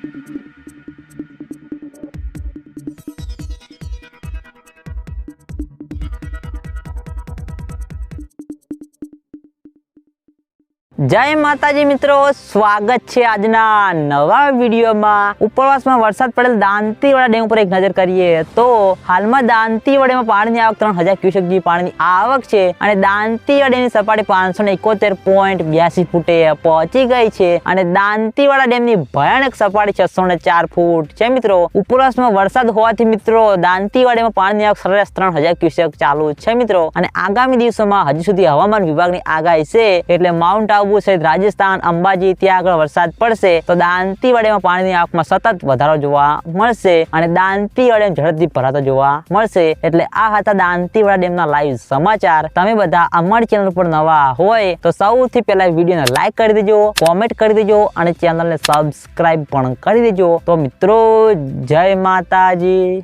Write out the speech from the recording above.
Thank you. જય માતાજી મિત્રો, સ્વાગત છે આજના નવા વિડીયોમાં. ઉપરવાસમાં વરસાદ પડેલ દાંતીવાડા ડેમ ઉપર એક નજર કરીએ તો હાલમાં દાંતીવાડામાં પાણીની આવક ત્રણ હજાર ક્યુસેક જેવી પાણીની આવક છે અને દાંતીવાડા સપાટી પાંચસો ને એકોતેર પોઈન્ટ બ્યાસી ફૂટે પહોંચી ગઈ છે અને દાંતીવાડા ડેમની ભયાનક સપાટી છસો ને ચાર ફૂટ છે મિત્રો. ઉપરવાસમાં વરસાદ હોવાથી મિત્રો, દાંતીવાડામાં પાણીની આવક સરેરાશ ત્રણ હજાર ક્યુસેક ચાલુ છે મિત્રો. અને આગામી દિવસોમાં હજી સુધી હવામાન વિભાગની આગાહી છે એટલે માઉન્ટ આબુ સહિત રાજસ્થાન, અંબાજી ત્યાં આગળ વરસાદ પડશે તો દાંતીવાડીમાં પાણીની આવકમાં સતત વધારો જોવા મળશે અને દાંતીવાડી ઝડપથી ભરાતો જોવા મળશે. એટલે આ હતા દાંતીવાડા ડેમના લાઈવ સમાચાર. તમે બધા અમારી ચેનલ પર નવા હોય તો સૌથી પહેલા વિડીયોને લાઈક કરી દેજો કોમેન્ટ કરી દેજો અને ચેનલને સબસ્ક્રાઇબ પણ કરી દેજો. તો મિત્રો, જય માતાજી.